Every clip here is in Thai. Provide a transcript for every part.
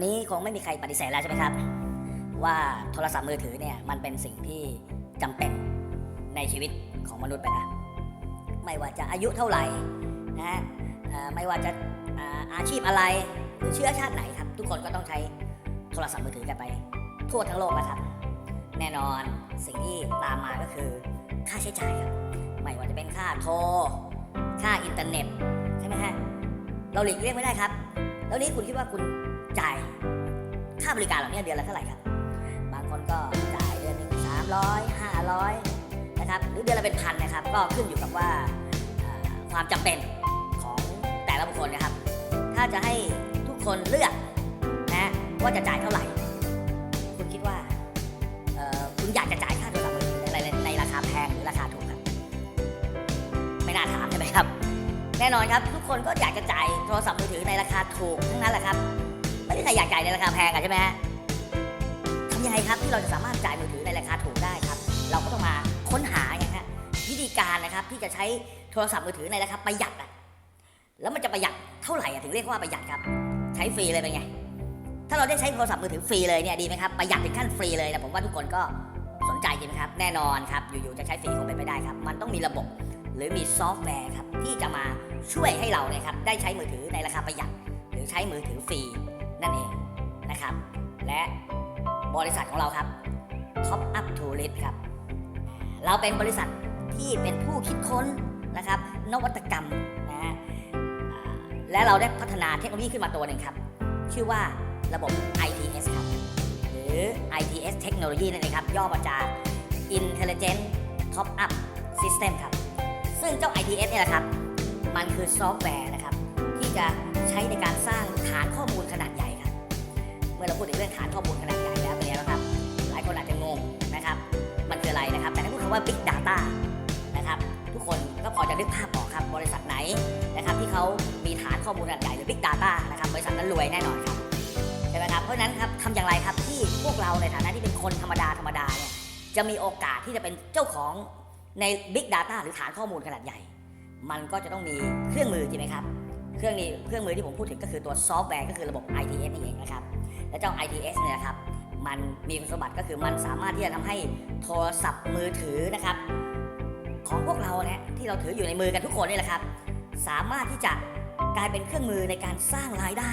วันนี้คงไม่มีใครปฏิเสธแล้วใช่ไหมครับ ว่าโทรศัพท์มือถือเนี่ยมันเป็นสิ่งที่จำเป็นในชีวิตของมนุษย์ไปแล้วไม่ว่าจะอายุเท่าไหร่นะฮะไม่ว่าจะอาชีพอะไรหรือเชื้อชาติไหนครับ ทุกคนก็ต้องใช้โทรศัพท์มือถือกันไป ทั่วทั้งโลกแล้วครับ แน่นอนสิ่งที่ตามมาก็คือค่าใช้จ่ายครับไม่ว่าจะเป็นค่าโทรค่าอินเทอร์เน็ตใช่ไหมฮะเราหลีกเลี่ยงไม่ได้ครับ แล้วนี้คุณคิดว่าคุณ จ่ายค่าบริการเหล่านี้เดือนละเท่าไหร่ครับ บางคนก็จ่ายเดือนหนึ่งสามร้อยห้าร้อยนะครับหรือเดือนละเป็นพันนะครับ ก็ขึ้นอยู่กับว่าความจำเป็นของแต่ละบุคคลนะครับ ถ้าจะให้ทุกคนเลือกนะว่าจะจ่ายเท่าไหร่ คุณคิดว่าคุณอยากจะจ่ายค่าโทรศัพท์มือถือในในราคาแพงหรือราคาถูกครับไม่น่าถามใช่ไหมครับ แน่นอนครับทุกคนก็อยากจะจ่ายโทรศัพท์มือถือในราคาถูกทั้งนั้นแหละครับ ไม่ได้ใครอยากจ่ายในราคาแพงอะใช่ไหมฮะทำยังไงครับที่เราจะสามารถจ่ายมือถือในราคาถูกได้ครับ เราก็ต้องมาค้นหาไงฮะวิธีการนะครับที่จะใช้โทรศัพท์มือถือในราคาประหยัดอะแล้วมันจะประหยัดเท่าไหร่อะถึงเรียกว่าประหยัดครับ ใช้ฟรีเลยเป็นไง ถ้าเราได้ใช้โทรศัพท์มือถือฟรีเลยเนี่ยดีไหมครับประหยัดถึงขั้นฟรีเลยนะผมว่าทุกคนก็สนใจจริงครับ แน่นอนครับอยู่ๆจะใช้ฟรีคงเป็นไปได้ครับ มันต้องมีระบบหรือมีซอฟต์แวร์ครับที่จะมาช่วยให้เราเนี่ยครับได้ใช้มือถือในราคาประหยัด หรือใช้มือถือฟรี นั่นเองนะครับ และบริษัทของเราครับ Top Up to l i t ครับ เราเป็นบริษัทที่เป็นผู้คิดค้นนะครับ นวัตกรรมนะฮะและเราได้พัฒนาเทคโนโลยีขึ้นมาตัวหนึ่งครับ ชื่อว่าระบบ ITS ครับ หรือ ITS เทคโนโลยีนั่นเองครับ ย่อมาจาก Intelligent Top Up System ครับ ซึ่งเจ้า ITS เนี่ยแหละครับ มันคือซอฟต์แวร์นะครับ ที่จะใช้ในการสร้างฐานข้อมูลขนาดใหญ่ มื่อเราพูดถึงเรื่องฐานข้อมูลขนาดใหญ่แล้วเป็นไงบ้างครับ หลายคนอาจจะงงนะครับ มันคืออะไรนะครับ แต่ถ้าพูดคำว่า Big Data นะครับ ทุกคนก็พอจะนึกภาพออกครับ บริษัทไหนนะครับที่เขามีฐานข้อมูลขนาดใหญ่หรือ Big Data นะครับ บริษัทนั้นรวยแน่นอนครับ ใช่ไหมครับ เพราะฉะนั้นครับทำอย่างไรครับที่พวกเราในฐานะที่เป็นคนธรรมดาธรรมดาเนี่ยจะมีโอกาสที่จะเป็นเจ้าของใน Big Data หรือฐานข้อมูลขนาดใหญ่ มันก็จะต้องมีเครื่องมือจริงไหมครับ เครื่องนี้เครื่องมือที่ผมพูดถึงก็คือตัวซอฟต์แวร์ก็คือระบบ ITS นี่เองนะครับ และเจ้า ITS เนี่ยนะครับ มันมีคุณสมบัติก็คือมันสามารถที่จะทำให้โทรศัพท์มือถือนะครับ ของพวกเราเนี่ยที่เราถืออยู่ในมือกันทุกคนนี่แหละครับ สามารถที่จะกลายเป็นเครื่องมือในการสร้างรายได้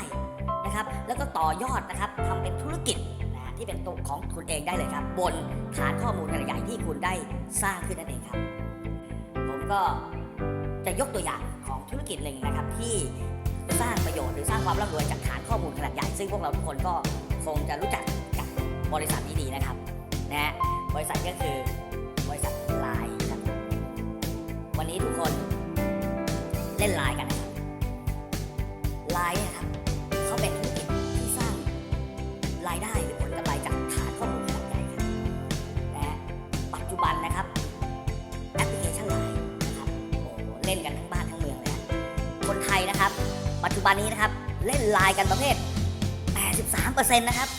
นะครับ แล้วก็ต่อยอดนะครับทำเป็นธุรกิจนะฮะที่เป็นตัวของคุณเองได้เลยครับ บนฐานข้อมูลขนาดใหญ่ที่คุณได้สร้างขึ้นนั่นเองครับ ผมก็จะยกตัวอย่าง ธุรกิจหนึ่งนะครับที่สร้างประโยชน์หรือสร้างความร่ำรวยจากฐานข้อมูลขนาดใหญ่ ซึ่งพวกเราทุกคนก็คงจะรู้จักกับบริษัทนี้ดีนะครับนะฮะบริษัทก็คือบริษัทไลน์ครับวันนี้ทุกคนเล่นไลน์กันนะครับไลน์นะครับ ไทยนะครับ ปัจจุบันนี้นะครับเล่นไลน์กันประเภท 83%นะครับ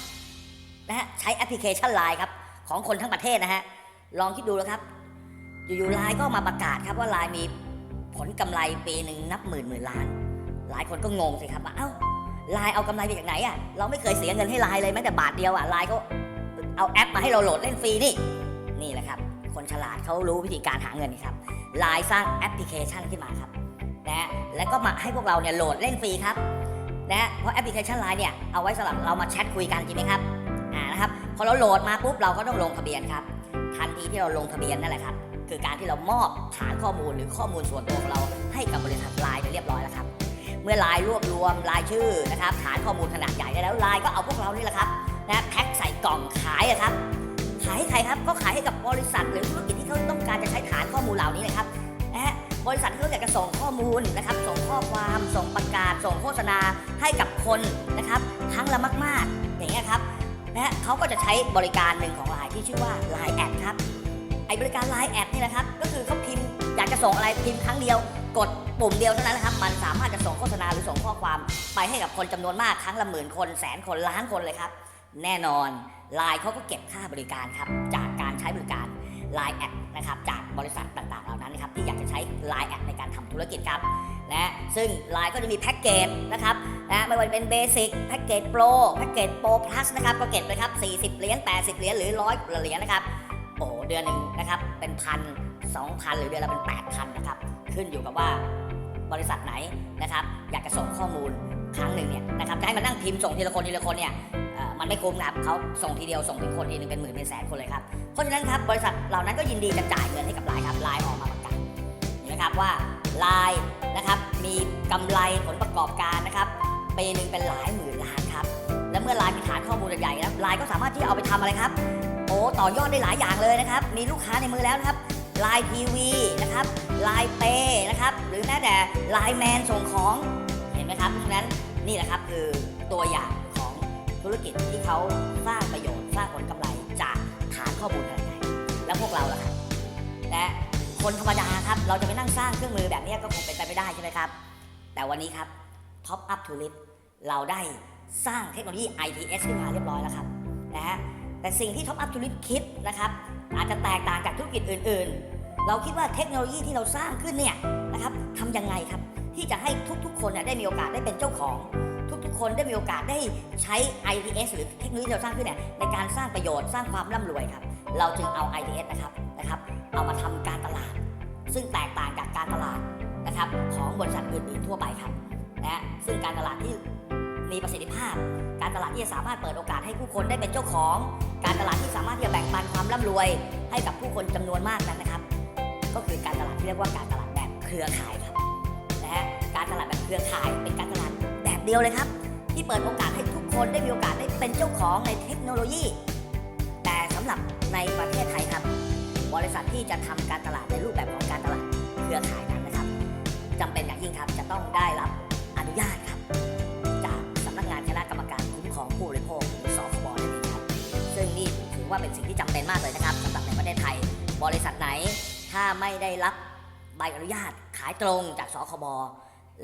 นะฮะใช้แอปพลิเคชันไลน์ครับของคนทั้งประเทศนะฮะลองคิดดูแล้วครับ อยู่ๆไลน์ก็มาประกาศครับว่าไลน์มีผลกำไรปีหนึ่งนับหมื่นหมื่นล้าน หลายคนก็งงสิครับว่าเอ้าไลน์เอากำไรไปจากไหนอะเราไม่เคยเสียเงินให้ไลน์เลยแม้แต่บาทเดียวอะไลน์ก็เอาแอปมาให้เราโหลดเล่นฟรีนี่นี่แหละครับ คนฉลาดเขารู้วิธีการหาเงินครับไลน์สร้างแอปพลิเคชันขึ้นมาครับ นะแล้วก็มาให้พวกเราเนี่ยโหลดเล่นฟรีครับนะเพราะแอปพลิเคชันไลน์เนี่ยเอาไว้สำหรับเรามาแชทคุยกันจริงไหมครับอ่านะครับพอเราโหลดมาปุ๊บเราก็ต้องลงทะเบียนครับ ทันทีที่เราลงทะเบียนนั่นแหละครับ คือการที่เรามอบฐานข้อมูลหรือข้อมูลส่วนตัวของเราให้กับบริษัทไลน์ไปเรียบร้อยแล้วครับ เมื่อไลน์รวบรวมรายชื่อนะครับฐานข้อมูลขนาดใหญ่ได้แล้วไลน์ก็เอาพวกเรานี่แหละครับนะแพ็คใส่กล่องขายอะครับขายให้ใครครับก็ขายให้กับบริษัทหรือธุรกิจที่เขาต้องการจะใช้ฐานข้อมูลเหล่านี้นะครับ บริษัทที่เขาอยากจะส่งข้อมูลนะครับ ส่งข้อความส่งประกาศ ส่งโฆษณาให้กับคนนะครับครั้งละมาก ๆ อย่างเงี้ยครับนะฮะเขาก็จะใช้บริการหนึ่งของไลน์ที่ชื่อว่า Line แอดครับไอบริการ Line แอดนี่นะครับ ก็คือเขาพิมพ์อยากจะส่งอะไรพิมพ์ครั้งเดียว กดปุ่มเดียวเท่านั้นนะครับ มันสามารถจะส่งโฆษณาหรือส่งข้อความไปให้กับคนจำนวนมากครั้งละหมื่นคนแสนคนล้านคนเลยครับ แน่นอน Line เขาก็เก็บค่าบริการครับจากการใช้บริการ Line แอดนะครับจาก บริษัทต่างๆ เหล่านั้นนะครับที่อยากจะใช้ Line แอดในการทำธุรกิจครับนะซึ่ง Line ก็จะมีแพ็กเกจนะครับนะไม่ว่าจะเป็นเบสิกแพ็กเกจโปรแพ็กเกจโปรพลัสนะครับก็กเก็บเลยครับ 40 เหรียญ 80 เหรียญหรือร้อยเหรียญนะครับโอ้เดือนหนึ่งนะครับเป็นพันสองพันหรือเดือนละเป็นแปดพันนะครับ ขึ้นอยู่กับว่าบริษัทไหนนะครับ อยากจะส่งข้อมูลครั้งหนึ่งเนี่ยนะครับจะให้มานั่งพิมพ์ส่งทีละคนทีละคนเนี่ย มันไม่คุ้มนะครับเขาส่งทีเดียวส่งถึงคนทีหนึงเป็นหมื่นเป็นแสนคนเลยครับเพราะฉะนั้นครับบริษัทเหล่านั้นก็ยินดีจะจ่ายเงินให้กับไลน์ครับไลน์ออกมาประกาศเห็นไหมครับว่าไลน์นะครับมีกำไรผลประกอบการนะครับปีหนึ่งเป็นหลายหมื่นล้านครับและเมื่อไลน์มีฐานข้อมูลใหญ่แล้วไลน์ก็สามารถที่เอาไปทำอะไรครับโอ้ต่อยอดได้หลายอย่างเลยนะครับ มีลูกค้าในมือแล้วนะครับไลน์ทีวีนะครับไลน์เปนะครับ หรือแม้แต่ไลน์แมนส่งของ เห็นไหมครับ เพราะฉะนั้นนี่แหละครับคือตัวอย่าง ธุรกิจที่เขาสร้างประโยชน์สร้างผลกำไรจากฐานข้อมูลขนาดใหญ่แล้วพวกเราล่ะครับและคนธรรมดาครับเราจะไปนั่งสร้างเครื่องมือแบบนี้ก็คงเป็นไปไม่ได้ใช่ไหมครับ แต่วันนี้ครับ Top Up to l i t เราได้สร้างเทคโนโลยี IPS ขึ้นมาเรียบร้อยแล้วครับนะฮะแต่สิ่งที่ Top Up to l i t คิดนะครับอาจจะแตกต่างจากธุรกิจอื่น ๆ เราคิดว่าเทคโนโลยีที่เราสร้างขึ้นเนี่ยนะครับทำยังไงครับที่จะให้ทุกๆ คนเนี่ยได้มีโอกาสได้เป็นเจ้าของ ทุกคนได้มีโอกาสได้ใช้ IPS หรือเทคโนโลยีที่เราสร้างขึ้นเนี่ยในการสร้างประโยชน์สร้างความร่ำรวยครับ เราจึงเอา IPS นะครับนะครับ เอามาทำการตลาด ซึ่งแตกต่างจากการตลาดนะครับของบริษัทอื่นๆทั่วไปครับนะซึ่งการตลาดที่มีประสิทธิภาพ การตลาดที่จะสามารถเปิดโอกาสให้ผู้คนได้เป็นเจ้าของ การตลาดที่สามารถที่จะแบ่งปันความร่ำรวย ให้กับผู้คนจำนวนมากนั้นนะครับ ก็คือการตลาดที่เรียกว่าการตลาดแบบเครือข่ายครับนะฮะการตลาดแบบเครือข่ายเป็นการตลาด เดียวเลยครับ ที่เปิดโอกาสให้ทุกคนได้มีโอกาสได้เป็นเจ้าของในเทคโนโลยี แต่สำหรับในประเทศไทยครับ บริษัทที่จะทำการตลาดในรูปแบบของการตลาดเครือข่ายนั้นนะครับจำเป็นอย่างยิ่งครับจะต้องได้รับอนุญาตครับ จากสำนักงานคณะกรรมการคุ้มครองผู้บริโภคหรือสคบนั่นเองครับ ซึ่งนี่ถือว่าเป็นสิ่งที่จำเป็นมากเลยนะครับสำหรับในประเทศไทย บริษัทไหนถ้าไม่ได้รับใบอนุญาตขายตรงจากสคบ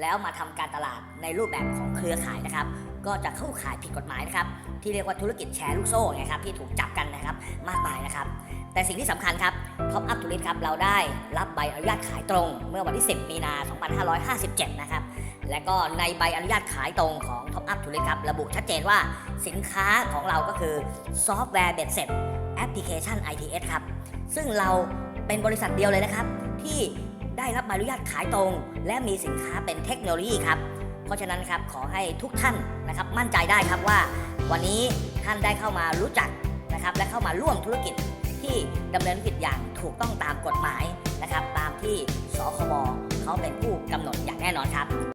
แล้วมาทำการตลาดในรูปแบบของเครือข่ายนะครับ ก็จะเข้าข่ายผิดกฎหมายนะครับ ที่เรียกว่าธุรกิจแชร์ลูกโซ่ไงครับที่ถูกจับกันนะครับมากมายนะครับ แต่สิ่งที่สำคัญครับ Top Up to List ครับเราได้รับใบอนุญาตขายตรง เมื่อวันที่ 10 มีนา 2557 นะครับและก็ในใบอนุญาตขายตรงของ Top Up to List ครับระบุชัดเจนว่าสินค้าของเราก็คือซอฟต์แวร์เบ็ดเสร็จแอปพลิเคชัน ITS ครับซึ่งเราเป็นบริษัทเดียวเลยนะครับ ที่ ได้รับใบอนุญาตขายตรง และมีสินค้าเป็นเทคโนโลยีครับ เพราะฉะนั้นครับขอให้ทุกท่านนะครับมั่นใจได้ครับว่า วันนี้ท่านได้เข้ามารู้จักนะครับและเข้ามาร่วมธุรกิจที่ดำเนินกิจอย่างถูกต้องตามกฎหมายนะครับ ตามที่สคบเขาเป็นผู้กำหนดอย่างแน่นอนครับ